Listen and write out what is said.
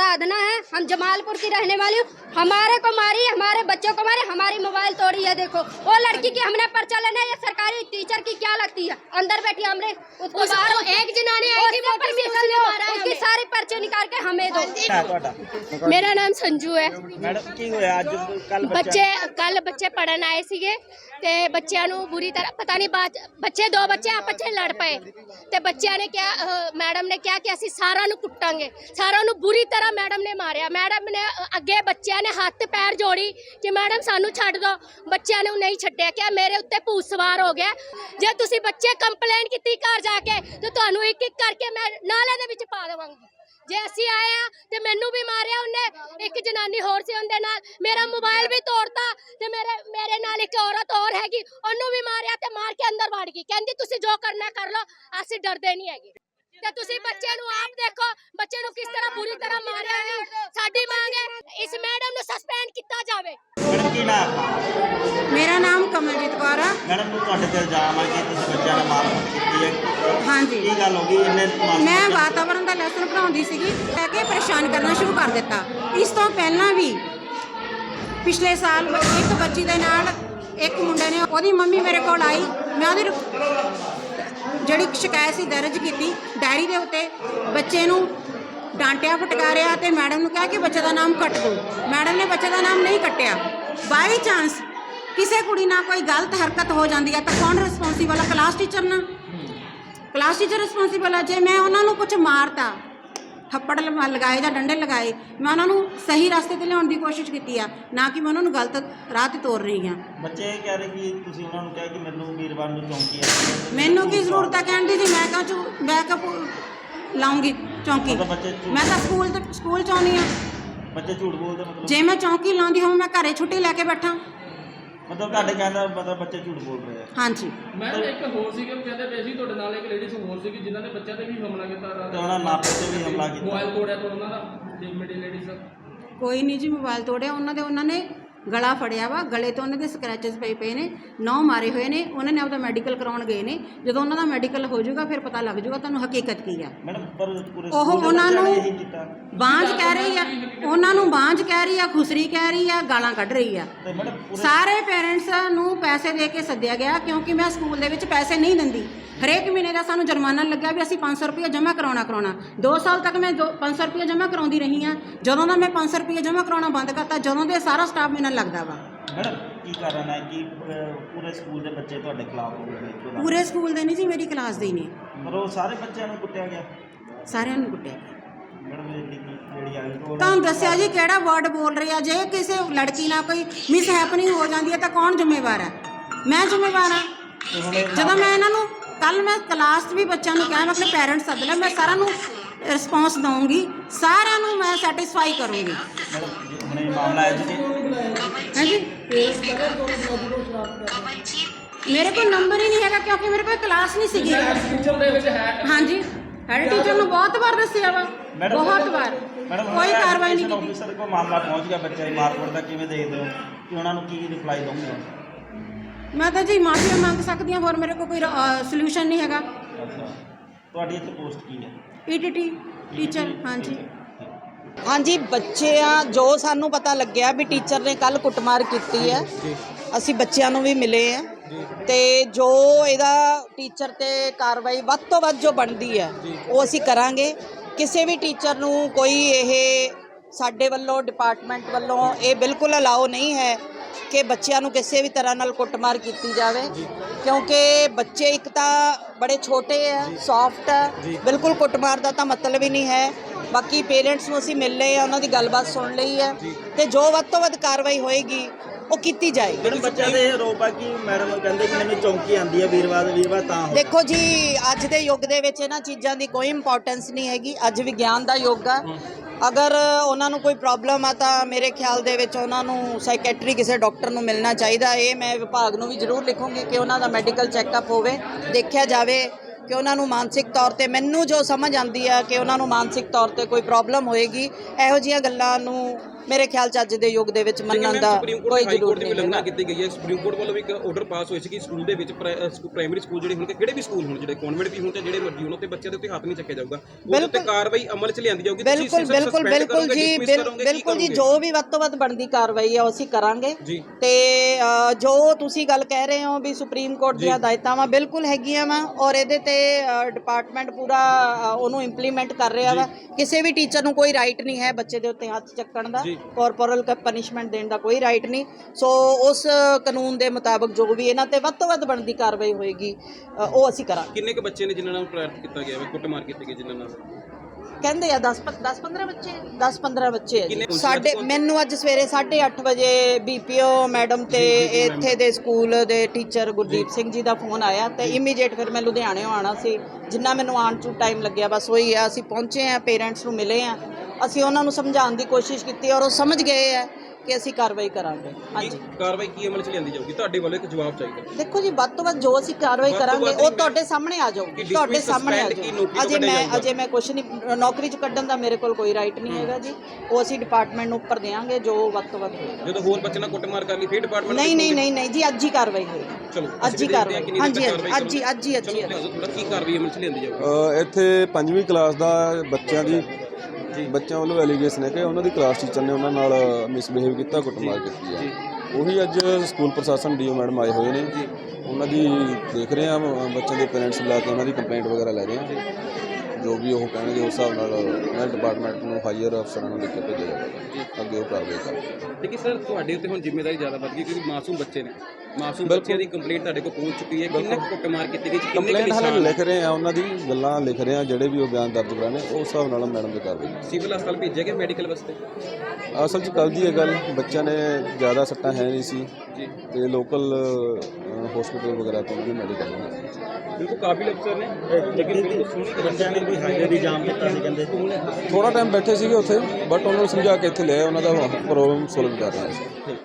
आराधना है। हम जमालपुर की रहने वाली हूँ। हमारे को मारी हमारे बच्चों को मारी हमारी मोबाइल तोड़ी है देखो। वो लड़की की हमने पर्चा लेना है ये सरकारी टीचर की क्या लगती है? अंदर बैठी हमने उसको उस- बाहर एक जनानी हमें। सारी पर्चे निकाल के हमें दो ਹੈ ਤੁਹਾਡਾ ਮੇਰਾ ਨਾਮ ਸੰਜੂ ਹੈ ਮੈਡਮ ਕੀ ਹੋਇਆ ਅੱਜ ਕੱਲ ਬੱਚੇ ਕੱਲ ਬੱਚੇ ਪੜਨ ਆਏ ਸੀਗੇ ਤੇ ਬੱਚਿਆਂ ਨੂੰ ਬੁਰੀ ਤਰ੍ਹਾਂ ਪਤਾ ਨਹੀਂ ਬਾਅਦ 'ਚ- ਬੱਚੇ ਦੋ ਬੱਚੇ ਆਪਸ 'ਚ ਲੜ ਪਏ ਤੇ ਬੱਚਿਆਂ ਨੇ ਕਿਹਾ ਅਹ, ਮੈਡਮ ਨੇ ਕਿਹਾ ਕਿ ਅਸੀਂ ਸਾਰਿਆਂ ਨੂੰ ਕੁੱਟਾਂਗੇ ਸਾਰਿਆਂ ਨੂੰ ਬੁਰੀ ਤਰ੍ਹਾਂ ਮੈਡਮ ਨੇ ਮਾਰਿਆ ਮੈਡਮ ਨੇ ਅਹ, ਅੱਗੇ ਬੱਚਿਆਂ ਨੇ ਹੱਥ ਪੈਰ ਜੋੜੀ ਕਿ ਮੈਡਮ ਸਾਨੂੰ ਛੱਡ ਦਿਓ ਬੱਚਿਆਂ ਨੂੰ ਨਹੀਂ ਛੱਡਿਆ ਕਿ ਮੇਰੇ ਉੱਤੇ ਭੂਤ ਸਵਾਰ ਹੋ ਗਿਆ ਜੇ ਤੁਸੀਂ ਬੱਚੇ ਕੰਪਲੇਨ ਕੀਤੀ ਘਰ ਜਾ ਕੇ ਤੇ ਤੁਹਾਨੂੰ ਇੱਕ ਇੱਕ ਕਰਕੇ ਮੈਂ ਨਾਲੇ ਦੇ ਵਿੱਚ ਪਾ ਦੇਵਾਂਗੀ ਜੇ ਅਸੀਂ ਆਏ ਆ ਤੇ ਮੈਨੂੰ ਵੀ ਮਾਰਿਆ ਉਹਨੇ। ਇੱਕ ਜਨਾਨੀ ਹੋਰ ਸੀ ਉਹਦੇ ਨਾਲ। ਮੇਰਾ ਮੋਬਾਈਲ ਵੀ ਤੋੜਤਾ ਤੇ ਮੇਰੇ ਮੇਰੇ ਨਾਲ ਇੱਕ ਔਰਤ ਹੋਰ ਹੈਗੀ ਉਹਨੂੰ ਵੀ ਮਾਰਿਆ ਤੇ ਮਾਰ ਕੇ ਅੰਦਰ ਵੜ ਗਈ। ਕਹਿੰਦੀ ਤੁਸੀਂ ਜੋ ਕਰਨਾ ਕਰ ਲਓ ਅਸੀਂ ਡਰਦੇ ਨਹੀਂ ਹੈਗੇ। ਤੇ ਤੁਸੀਂ ਬੱਚੇ ਨੂੰ ਆਪ ਦੇਖੋ ਬੱਚੇ ਨੂੰ ਕਿਸ ਤਰ੍ਹਾਂ ਬੁਰੀ ਤਰ੍ਹਾਂ ਮਾਰਿਆ ਹੈ ਸਾਡੀ ਮੰਗ ਹੈ ਇਸ ਮੈਡਮ ਨੂੰ ਸਸਪੈਂਡ ਕੀਤਾ ਜਾਵੇ। ਮੈਡਮ ਕੀ ਨਾਮ? ਮੇਰਾ ਨਾਮ ਮੈਡਮ ਨੂੰ ਤੁਹਾਡੇ ਤੇ ਇਲਜ਼ਾਮ ਆ ਕਿ ਤੁਸੀਂ ਬੱਚਿਆਂ ਨਾਲ ਮਾਰਕੁੱਟ ਕੀਤੀ ਹੈ। ਹਾਂਜੀ। ਕੀ ਗੱਲ ਹੋ ਗਈ? ਇੰਨੇ ਮਾਸੂਮ ਮੈਂ ਵਾਤਾਵਰਣ ਦਾ ਲੈਸਨ ਪੜਾਉਂਦੀ ਸੀਗੀ ਲੈ ਕੇ ਪਰੇਸ਼ਾਨ ਕਰਨਾ ਸ਼ੁਰੂ ਕਰ ਦਿੱਤਾ। ਇਸ ਤੋਂ ਪਹਿਲਾਂ ਵੀ ਪਿਛਲੇ ਸਾਲ ਇੱਕ ਬੱਚੀ ਦੇ ਨਾਲ ਇੱਕ ਮੁੰਡੇ ਨੇ ਉਹਦੀ ਮੰਮੀ ਮੇਰੇ ਕੋਲ ਆਈ। ਮੈਂ ਉਹਦੀ ਜਿਹੜੀ ਸ਼ਿਕਾਇਤ ਸੀ ਦਰਜ ਕੀਤੀ। ਡਾਇਰੀ ਦੇ ਉੱਤੇ ਬੱਚੇ ਨੂੰ ਡਾਂਟਿਆ ਫਟਕਾਰਿਆ ਤੇ ਮੈਡਮ ਨੂੰ ਕਿਹਾ ਕਿ ਬੱਚੇ ਦਾ ਨਾਮ ਕੱਟ ਦਿਓ ਮੈਡਮ ਨੇ ਬੱਚੇ ਦਾ ਨਾਮ ਨਹੀਂ ਕੱਟਿਆ। ਬਾਈ ਚਾਂਸ ਕਿਸੇ ਕੁੜੀ ਨਾਲ ਕੋਈ ਗਲਤ ਹਰਕਤ ਹੋ ਜਾਂਦੀ ਹੈ ਤਾਂ ਕੌਣ ਰਿਸਪੌਂਸੀਬਲ ਹੈ ਕਲਾਸ ਟੀਚਰ ਨਾ ਕਲਾਸ ਟੀਚਰ ਰਿਸਪੌਂਸੀਬਲ ਹੈ ਜੇ ਮੈਂ ਉਹਨਾਂ ਨੂੰ ਕੁਝ ਮਾਰਤਾ ਥੱਪੜ ਲਗਾਏ ਜਾਂ ਡੰਡੇ ਲਗਾਏ ਮੈਂ ਉਹਨਾਂ ਨੂੰ ਸਹੀ ਰਸਤੇ ਤੇ ਲਿਆਉਣ ਦੀ ਕੋਸ਼ਿਸ਼ ਕੀਤੀ ਆ ਨਾ ਕਿ ਮੈਂ ਉਹਨਾਂ ਨੂੰ ਗਲਤ ਰਾਹ ਤੇ ਤੋਰ ਰਹੀ ਹਾਂ। ਬੱਚੇ ਇਹ ਕਹਿ ਰਹੇ ਕਿ ਤੁਸੀਂ ਉਹਨਾਂ ਨੂੰ ਕਿਹਾ ਕਿ ਮੈਨੂੰ ਵੀਰਵਾਰ ਨੂੰ ਚੌਂਕੀ ਆ। ਮੈਨੂੰ ਕੀ ਜ਼ਰੂਰਤ ਹੈ ਕਹਿਣ ਦੀ? ਜੀ ਮੈਂ ਕਹਾਂ ਚੂ ਕਹ ਲਾਉਂਗੀ ਚੌਂਕੀ। ਮੈਂ ਤਾਂ ਸਕੂਲ ਤੇ ਸਕੂਲ ਚ ਆਉਂਦੀ ਆ ਬੱਚੇ ਝੂਠ ਬੋਲਦੇ ਮਤਲਬ? ਜੇ ਮੈਂ ਚੌਂਕੀ ਲਾਉਂਦੀ ਹਾਂ ਮੈਂ ਘਰੇ ਛੁੱਟੀ ਲੈ ਕੇ ਬੈਠਾ। ਮਤਲਬ ਤੁਹਾਡੇ ਕਹਿੰਦਾ ਮਤਲਬ ਬੱਚੇ ਝੂਠ ਬੋਲ ਰਹੇ ਆ। ਹਾਂਜੀ। ਮੈਂ ਇੱਕ ਹੋਰ ਸੀਗੇ ਉਹ ਕਹਿੰਦੇ ਪਏ ਸੀ ਤੁਹਾਡੇ ਨਾਲ ਇੱਕ ਲੇਡੀਜ਼ ਹੋਰ ਸੀਗੀ ਜਿਨ੍ਹਾਂ ਨੇ ਬੱਚਿਆਂ ਤੇ ਵੀ ਹਮਲਾ ਕੀਤਾ ਰਾਤ ਤੇ ਉਹਨਾਂ ਮਾਪੇ ਤੇ ਵੀ ਹਮਲਾ ਕੀਤਾ। ਮੋਬਾਈਲ ਤੋੜਿਆ ਤੋਂ ਉਹਨਾਂ ਦਾ ਡਿਗਮਿਟੀ ਲੇਡੀਜ਼ ਕੋਈ ਨਹੀਂ ਜੀ ਮੋਬਾਈਲ ਤੋੜਿਆ ਉਹਨਾਂ ਦੇ ਉਹਨਾਂ ਨੇ ਗਲਾ ਫੜਿਆ ਵਾ ਗਲੇ ਤੋਂ ਉਹਨਾਂ ਦੇ ਸਕ੍ਰੈਚਸ ਪਏ ਪਏ ਨੇ ਨੌ ਮਾਰੇ ਹੋਏ ਨੇ ਉਹਨਾਂ ਨੇ ਆਪਦਾ ਮੈਡੀਕਲ ਕਰਾਉਣ ਗਏ ਨੇ। ਜਦੋਂ ਉਹਨਾਂ ਦਾ ਮੈਡੀਕਲ ਹੋ ਜਾਊਗਾ ਫਿਰ ਪਤਾ ਲੱਗ ਜਾਊਗਾ ਤੁਹਾਨੂੰ ਹਕੀਕਤ ਕੀ ਆ। ਮੈਡਮ ਪਰ ਪੂਰੇ ਉਹ ਉਹਨਾਂ ਨੇ ਬਾਂਝ ਕਹਿ ਰਹੀ ਆ ਉਹਨਾਂ ਨੂੰ ਬਾਂਝ ਕਹਿ ਰਹੀ ਆ ਖੁਸਰੀ ਕਹਿ ਰਹੀ ਆ ਗਾਲਾਂ ਕੱਢ ਰਹੀ ਆ। ਸਾਰੇ ਪੇਰੈਂਟਸ ਨੂੰ ਪੈਸੇ ਦੇ ਕੇ ਸੱਦਿਆ ਗਿਆ ਕਿਉਂਕਿ ਮੈਂ ਸਕੂਲ ਦੇ ਵਿੱਚ ਪੈਸੇ ਨਹੀਂ ਦਿੰਦੀ। ਹਰੇਕ ਮਹੀਨੇ ਦਾ ਸਾਨੂੰ ਜੁਰਮਾਨਾ ਲੱਗਿਆ ਵੀ ਅਸੀਂ 500 ਰੁਪਏ ਜਮ੍ਹਾਂ ਕਰਾਉਣਾ ਕਰਾਉਣਾ। 2 ਸਾਲ ਤੱਕ ਮੈਂ ਦੋ- 500 ਰੁਪਏ ਜਮ੍ਹਾਂ ਕਰਾਉਂਦੀ ਰਹੀ ਆ। ਜਦੋਂ ਦਾ ਮੈਂ 500 ਰੁਪਏ ਜਮ੍ਹਾਂ ਕਰਾਉਣਾ ਬੰਦ ਕਰਤਾ ਜਦੋਂ ਦੇ ਸਾਰਾ ਸਟਾਫ ਮੇਰੇ ਨਾਲ ਲੱਗਦਾ ਵਾ। ਮੈਡਮ ਕੀ ਕਾਰਨ ਹੈ ਕਿ ਅਹ, ਪੂਰੇ ਸਕੂਲ ਦੇ ਬੱਚੇ ਤੁਹਾਡੇ ਖਿਲਾਫ ਹੋ ਗਏ ਇੱਕੋ ਦਮ? ਪੂਰੇ ਸਕੂਲ ਦੇ ਨਹੀਂ ਜੀ ਮੇਰੀ ਕਲਾਸ ਦੇ ਹੀ ਨੇ। ਪਰ ਉਹ ਸਾਰੇ ਬੱਚਿਆਂ ਨੂੰ ਕੁੱਟਿਆ ਗਿਆ? ਸਾਰਿਆਂ ਨੂੰ ਕੁੱਟਿਆ ਮੈਡਮ ਇਹ ਜਿਹੜੀ ਜਿਹੜੀ ਆਈ ਉਹ ਤੁਹਾਨੂੰ ਦੱਸਿਆ ਜੀ ਕਿਹੜਾ ਵਰਡ ਬੋਲ ਰਹੀ? ਆ ਜੇ ਕਿਸੇ ਲੜਕੀ ਨਾਲ ਕੋਈ ਮਿਸ ਹੈਪਨਿੰਗ ਹੋ ਜਾਂਦੀ ਹੈ ਤਾਂ ਕੌਣ ਜ਼ਿੰਮੇਵਾਰ ਹੈ? ਮੈਂ ਜ਼ਿੰਮੇਵਾਰ ਹਾਂ। ਤੇ ਹੁਣ ਇਹ ਜਦੋਂ ਮੈਂ ਇਹਨਾਂ ਨੂੰ ਕੱਲ ਮੈਂ ਕਲਾਸ 'ਚ ਵੀ ਬੱਚਿਆਂ ਨੂੰ ਕਿਹਾ ਮੈਂ ਆਪਣੇ ਪੈਰੈਂਟਸ ਸੱਦ ਮੈਂ ਸਾਰਿਆਂ ਨੂੰ ਰਿਸਪੌਂਸ ਦਵਾਂਗੀ ਸਾਰਿਆਂ ਨੂੰ ਮੈਂ ਸੈਟੀਸਫਾਈ ਕਰੂੰਗੀ। ਮੈਡਮ ਜੀ, ਹੁਣ ਇਹ ਮਾਮਲਾ ਹੈ ਜੀ ਹਾਂਜੀ। ਮੇਰੇ ਕੋਲ ਨੰਬਰ ਹੀ ਨਹੀਂ ਹੈਗਾ ਕਿਉਂਕਿ ਮੇਰੇ ਕੋਲ ਕਲਾਸ ਨਹੀਂ ਸੀਗੀ। ਟੀਚਰ ਦੇ ਵਿੱਚ ਹੈ। ਹਾਂਜੀ। ਹੈਡ ਟੀਚਰ ਨੂੰ ਬਹੁਤ ਵਾਰ ਦੱਸਿਆ ਵਾ। ਮੈਡਮ ਬਹੁਤ ਵਾਰ। ਮੈਡਮ ਕੋਈ ਕਾਰਵਾਈ ਨਹੀਂ ਕੀਤੀ। ਆਫੀਸਰ ਕੋਲ ਮਾਮਲਾ ਪਹੁੰਚ ਗਿਆ ਬੱਚੇ ਦੀ ਮਾਰਕੁੱਟ ਦਾ ਕਿਵੇਂ ਦੇਖਦੇ ਹੋ? ਕਿ ਉਹਨਾਂ ਨੂੰ ਕੀ ਰਿਪਲਾਈ ਦੋਗੇ ਮੈਂ ਤਾਂ ਜੀ ਮਾਫੀ ਮੰਗ ਸਕਦੀ ਹਾਂ ਹੋਰ ਮੇਰੇ ਕੋਲ ਕੋਈ ਸੋਲੂਸ਼ਨ ਨਹੀਂ ਹੈਗਾ। ਅੱਛਾ। ਤੁਹਾਡੀ ਇੱਥੇ ਪੋਸਟ ਕੀ ਹੈ? ਈਟੀਟੀ ਟੀਚਰ ਹਾਂਜੀ। ਹਾਂਜੀ ਬੱਚੇ ਆ ਜੋ ਸਾਨੂੰ ਪਤਾ ਲੱਗਿਆ ਵੀ ਟੀਚਰ ਨੇ ਕੱਲ ਕੁੱਟਮਾਰ ਕੀਤੀ ਹੈ ਅਸੀਂ ਬੱਚਿਆਂ ਨੂੰ ਵੀ ਮਿਲੇ ਆ ਤੇ ਜੋ ਇਹਦਾ ਟੀਚਰ ਤੇ ਕਾਰਵਾਈ ਵੱਧ ਤੋਂ ਵੱਧ ਜੋ ਬਣਦੀ ਹੈ ਉਹ ਅਸੀਂ ਕਰਾਂਗੇ। ਕਿਸੇ ਵੀ ਟੀਚਰ ਨੂੰ ਕੋਈ ਇਹ ਸਾਡੇ ਵੱਲੋਂ ਡਿਪਾਰਟਮੈਂਟ ਵੱਲੋਂ ਇਹ ਬਿਲਕੁਲ ਅਲਾਓ ਨਹੀਂ ਹੈ ਕਿ ਬੱਚਿਆਂ ਨੂੰ ਕਿਸੇ ਵੀ ਤਰ੍ਹਾਂ ਨਾਲ ਕੁੱਟਮਾਰ ਕੀਤੀ ਜਾਵੇ ਕਿਉਂਕਿ ਬੱਚੇ ਇੱਕ ਤਾਂ ਬੜੇ ਛੋਟੇ ਆ ਸੌਫਟ ਆ ਬਿਲਕੁਲ ਕੁੱਟਮਾਰ ਦਾ ਤਾਂ ਮਤਲਬ ਹੀ ਨਹੀਂ ਹੈ। ਬਾਕੀ ਪੇਰੈਂਟਸ ਨੂੰ ਅਸੀਂ ਮਿਲ ਲਏ ਆ ਉਹਨਾਂ ਦੀ ਗੱਲਬਾਤ ਸੁਣ ਲਈ ਹੈ ਤੇ ਜੋ ਵੱਧ ਤੋਂ ਵੱਧ ਕਾਰਵਾਈ ਹੋਏਗੀ ਉਹ ਕੀਤੀ ਜਾਏਗੀ। ਮੈਡਮ ਬੱਚਿਆਂ ਦੇ ਆਰੋਪ ਆ ਕਿ ਮੈਡਮ ਕਹਿੰਦੇ ਕਿ ਮੈਨੂੰ ਚੌਂਕੀ ਆਂਦੀ ਹੈ ਵੀਰਵਾਰ ਵੀਰਵਾਰ ਤਾਂ ਦੇਖੋ ਜੀ ਅੱਜ ਦੇ ਯੁੱਗ ਦੇ ਵਿੱਚ ਇਹਨਾਂ ਚੀਜ਼ਾਂ ਦੀ ਕੋਈ ਇੰਪੋਰਟੈਂਸ ਨਹੀਂ ਹੈਗੀ। ਅੱਜ ਵਿਗਿਆਨ ਦਾ ਯੁੱਗ ਆ। ਅਗਰ ਉਹਨਾਂ ਨੂੰ ਕੋਈ ਪ੍ਰੋਬਲਮ ਆ ਤਾਂ ਮੇਰੇ ਖਿਆਲ ਦੇ ਵਿੱਚ ਉਹਨਾਂ ਨੂੰ ਸਾਈਕੈਟਰੀ ਕਿਸੇ ਡਾਕਟਰ ਨੂੰ ਮਿਲਣਾ ਚਾਹੀਦਾ। ਇਹ ਮੈਂ ਵਿਭਾਗ ਨੂੰ ਵੀ ਜ਼ਰੂਰ ਲਿਖੂੰਗੀ ਕਿ ਉਹਨਾਂ ਦਾ ਮੈਡੀਕਲ ਚੈੱਕਅਪ ਹੋਵੇ, ਦੇਖਿਆ ਜਾਵੇ ਕਿ ਉਹਨਾਂ ਨੂੰ ਮਾਨਸਿਕ ਤੌਰ ਤੇ ਮੈਨੂੰ ਜੋ ਸਮਝ ਆਂਦੀ ਆ ਕਿ ਉਹਨਾਂ ਨੂੰ ਮਾਨਸਿਕ ਤੌਰ ਤੇ ਕੋਈ ਪ੍ਰੋਬਲਮ ਹੋਏਗੀ, ਇਹੋ ਜਿਹੀਆਂ ਗੱਲਾਂ ਨੂੰ ਮੇਰੇ ਖਿਆਲ ਚ ਅੱਜ ਦੇ ਯੁੱਗ ਦੇ ਵਿੱਚ ਮੰਨਣ ਦਾ ਕੋਈ ਦੀ ਨਹੀਂ ਉਲੰਘਣਾ ਹੈ ਕੀਤੀ ਗਈ ਹੈ। ਸੁਪਰੀਮ ਕੋਰਟ ਵੱਲੋਂ ਵੀ ਇੱਕ ਆਰਡਰ ਪਾਸ ਹੋਇਆ ਸੀ ਕਿ ਸਕੂਲ ਦੇ ਵਿੱਚ ਪ੍ਰਾਇਮਰੀ ਸਕੂਲ ਜਿਹੜੇ ਹੋਣਗੇ ਕਿਹੜੇ ਵੀ ਸਕੂਲ ਹੋਣ ਜਿਹੜੇ ਕਨਵੈਂਟ ਵੀ ਹੋਣ ਤੇ ਜਿਹੜੇ ਮਰਜ਼ੀ ਹੋਣ ਉੱਤੇ ਬੱਚਿਆਂ ਦੇ ਉੱਤੇ ਹੱਥ ਨਹੀਂ ਚੱਕਿਆ ਜਾਊਗਾ। ਉਹਦੇ ਉੱਤੇ ਕਾਰਵਾਈ ਅਮਲ 'ਚ ਲਿਆਂਦੀ ਜਾਊਗੀ। ਬਿਲਕੁਲ ਬਿਲਕੁਲ ਬਿਲਕੁਲ ਜੀ ਬਿਲਕੁਲ ਜੀ? ਜੋ ਵੀ ਵੱਧ ਤੋਂ ਵੱਧ ਬਣਦੀ ਕਾਰਵਾਈ ਆ ਉਹ ਅਸੀਂ ਕਰਾਂਗੇ। ਤੇ ਜੋ ਤੁਸੀਂ ਗੱਲ ਕਹਿ ਰਹੇ ਹੋ ਵੀ ਸੁਪਰੀਮ ਕੋਰਟ ਦੀਆਂ ਹਦਾਇਤਾਂ ਵਾ ਬਿਲਕੁਲ ਹੈਗੀਆਂ ਵਾ ਔਰ ਇਹਦੇ ਤੇ ਡਿਪਾਰਟਮੈਂਟ ਪੂਰਾ ਉਹਨੂੰ ਇੰਪਲੀਮੈਂਟ ਕਰ ਰਿਹਾ ਵਾ। ਕਿਸੇ ਵੀ ਟੀਚਰ ਨੂੰ ਕੋਈ ਰਾਈਟ ਨਹੀਂ ਹੈ ਬੱਚੇ ਦੇ ਉੱਤੇ ਹੱਥ ਚੱਕਣ ਦਾ। ਕਾਰਪੋਰਲ ਪਨਿਸ਼ਮੈਂਟ ਦੇਣ ਦਾ ਕੋਈ ਰਾਈਟ ਨਹੀਂ। ਸੋ ਉਸ ਕਾਨੂੰਨ ਦੇ ਮੁਤਾਬਕ ਜੋ ਵੀ ਇਹਨਾਂ ਤੇ ਵੱਧ ਤੋਂ ਵੱਧ ਬਣਦੀ ਕਾਰਵਾਈ ਹੋਏਗੀ ਉਹ ਅਸੀਂ ਕਰਾਂਗੇ। ਕਿੰਨੇ ਕੁ ਬੱਚੇ ਨੇ ਜਿਨ੍ਹਾਂ ਨਾਲ ਪ੍ਰੈਰ ਕੀਤਾ ਗਿਆ ਹੈ ਕੁੱਟਮਾਰ ਕੀਤੀ ਗਈ ਜਿਨ੍ਹਾਂ ਨਾਲ? ਕਹਿੰਦੇ ਆ 10 10 15 ਬੱਚੇ? 10 15 ਬੱਚੇ ਸਾਡੇ ਮੈਨੂੰ ਅੱਜ ਸਵੇਰੇ 8:30 ਵਜੇ ਬੀਪੀਓ ਮੈਡਮ ਤੇ ਇੱਥੇ ਦੇ ਸਕੂਲ ਦੇ ਟੀਚਰ ਗੁਰਦੀਪ ਸਿੰਘ ਜੀ ਦਾ ਫੋਨ ਆਇਆ ਤੇ ਇਮੀਡੀਏਟ ਫਿਰ ਮੈਂ ਲੁਧਿਆਣੇੋਂ ਆਣਾ ਸੀ। ਜਿੰਨਾ ਮੈਨੂੰ ਆਉਣ ਚ ਟਾਈਮ ਲੱਗਿਆ ਬਸ ਉਹੀ ਆ ਅਸੀਂ ਪਹੁੰਚੇ ਆ ਪੇਰੈਂਟਸ ਨੂੰ ਮਿਲੇ ਆ। ਅਸੀਂ ਉਹਨਾਂ ਨੂੰ ਸਮਝਾਉਣ ਦੀ ਕੋਸ਼ਿਸ਼ ਕੀਤੀ ਔਰ ਉਹ ਸਮਝ ਗਏ ਆ ਕਿ ਅਸੀਂ ਕਾਰਵਾਈ ਕਰਾਂਗੇ। ਹਾਂਜੀ। ਕਾਰਵਾਈ ਕੀ ਅਮਲ 'ਚ ਲਿਆਂਦੀ ਜਾਊਗੀ? ਤੁਹਾਡੇ ਵੱਲੋਂ ਇੱਕ ਜਵਾਬ ਚਾਹੀਦਾ। ਦੇਖੋ ਜੀ ਵੱਧ ਤੋਂ ਵੱਧ ਜੋ ਅਸੀਂ ਕਾਰਵਾਈ ਕਰਾਂਗੇ ਉਹ ਤੁਹਾਡੇ ਸਾਹਮਣੇ ਆ ਜਾਊਗੀ ਤੁਹਾਡੇ ਸਾਹਮਣੇ ਆ ਜਾਊਗੀ ਅਜੇ ਮੈਂ। ਅਜੇ ਮੈਂ ਕੁਝ ਨਹੀਂ ਨੌਕਰੀ 'ਚ ਕੱਢਣ ਦਾ ਮੇਰੇ ਕੋਲ ਕੋਈ ਰਾਈਟ ਨਹੀਂ ਹੈਗਾ ਜੀ। ਉਹ ਅਸੀਂ ਡਿਪਾਰਟਮੈਂਟ ਨੂੰ ਉੱਪਰ ਦੇਵਾਂਗੇ ਜੋ ਵੱਧ ਤੋਂ ਵੱਧ ਹੋਏਗਾ ਜਦੋਂ ਹੋਰ ਬੱਚੇ ਨਾਲ ਕੁੱਟਮਾਰ ਕਰ ਲਈ ਫਿਰ ਡਿਪਾਰਟਮੈਂਟ ਨਹੀਂ ਨਹੀਂ ਨਹੀਂ ਨਹੀਂ ਜੀ ਅੱਜ ਹੀ ਕਾਰਵਾਈ ਹੋਏਗੀ। ਚਲੋ ਅੱਜ ਹੀ ਕਾਰਵਾਈ ਹਾਂਜੀ ਅੱਜ ਹੀ ਅੱਜ ਹੀ ਅੱਜ ਹੀ ਕੀ ਕਾਰਵਾਈ ਅਮਲ 'ਚ ਲਿਆਂਦੀ ਜਾਊਗੀ? ਅ, ਇੱਥੇ ਪੰਜਵੀਂ ਕਲਾਸ ਦਾ ਬੱਚਿਆਂ ਦੀ ਬੱਚਿਆਂ ਵੱਲੋਂ ਐਲੀਗੇਸ਼ਨ ਹੈ ਕਿ ਉਹਨਾਂ ਦੀ ਕਲਾਸ ਟੀਚਰ ਨੇ ਉਹਨਾਂ ਨਾਲ ਮਿਸਬਿਹੇਵ ਕੀਤਾ ਕੁੱਟਮਾਰ ਕੀਤੀ ਹੈ। ਉਹੀ ਅੱਜ ਸਕੂਲ ਪ੍ਰਸ਼ਾਸਨ ਡੀਓ ਮੈਡਮ ਆਏ ਹੋਏ ਨੇ। ਉਹਨਾਂ ਦੀ ਦੇਖ ਰਹੇ ਆ ਬੱਚਿਆਂ ਦੇ ਪੇਰੈਂਟਸ ਬੁਲਾ ਕੇ ਉਹਨਾਂ ਦੀ ਕੰਪਲੇਂਟ ਵਗੈਰਾ ਲੈ ਰਹੇ ਆ ਜੋ। ਵੀ ਉਹ ਕਹਿਣਗੇ ਉਸ ਹਿਸਾਬ ਨਾਲ ਉਹਨਾਂ ਡਿਪਾਰਟਮੈਂਟ ਨੂੰ ਹਾਇਰ ਅਫਸਰਾਂ ਨੂੰ ਲਿਖ ਕੇ ਭੇਜਿਆ ਅੱਗੇ ਉਹ ਕਾਰਵਾਈ ਕਰਨਗੇ ਲੇਕਿਨ ਸਰ ਤੁਹਾਡੇ ਉੱਤੇ ਹੁਣ ਜ਼ਿੰਮੇਵਾਰੀ ਜ਼ਿਆਦਾ ਵੱਧ ਗਈ ਕਿਉਂਕਿ ਮਾਸੂਮ ਬੱਚੇ ਨੇ। ਮਾਸੂਮ ਬੱਚਿਆਂ ਦੀ ਕੰਪਲੇਂਟ ਤੁਹਾਡੇ ਕੋਲ ਪਹੁੰਚ ਚੁੱਕੀ ਹੈ। ਕਿੰਨੇ ਕੁ ਕੁੱਟਮਾਰ ਕੀਤੀ ਗਈ? ਕਿੰਨੇ ਕੁ ਕੰਪਲੇਂਟ ਹਾਲੇ ਨਿਸ਼ਾਨ? ਲਿਖ ਰਹੇ ਆ ਉਹਨਾਂ ਦੀ ਗੱਲਾਂ ਲਿਖ ਰਹੇ ਆ ਜਿਹੜੇ ਵੀ ਉਹ ਬਿਆਨ ਦਰਜ ਕਰਾਣੇ ਉਸ ਹਿਸਾਬ ਨਾਲ ਮੈਡਮ ਦੀ ਕਾਰਵਾਈ ਸਿਵਲ ਹਸਪਤਾਲ ਭੇਜਿਆ ਗਿਆ ਮੈਡੀਕਲ ਵਾਸਤੇ? ਅਸਲ 'ਚ ਕੱਲ੍ਹ ਦੀ ਇਹ ਗੱਲ ਬੱਚਿਆਂ ਨੇ ਜ਼ਿਆਦਾ ਸੱਟਾਂ ਹੈ ਨਹੀਂ ਸੀ। ਜੀ। ਤੇ ਲੋਕਲ ਹਸਪੀਟਲ ਵਗੈਰਾ ਤੋਂ ਵੀ ਮੈਡੀਕਲ ਬਿਲਕੁਲ ਕਾਬਿਲ ਅਫਸਰ ਨੇ। ਲੇਕਿਨ ਬਿਲਕੁਲ ਸੋਹਣੀ ਬੱਚਿਆਂ ਨੇ ਕੋਈ ਹਾਈਵੇ ਵੀ ਜਾਮ ਕੀਤਾ ਸੀ ਕਹਿੰਦੇ। ਥੋੜਾ ਟਾਈਮ ਬੈਠੇ ਸੀਗੇ ਉੱਥੇ ਬਟ ਉਹਨਾਂ ਨੂੰ ਸਮਝਾ ਕੇ ਇੱਥੇ ਲਿਆਏ ਉਹਨਾਂ ਦਾ ਪ੍ਰੋਬਲਮ ਸੋਲਵ ਕਰ ਰਹੇ ਸੀ।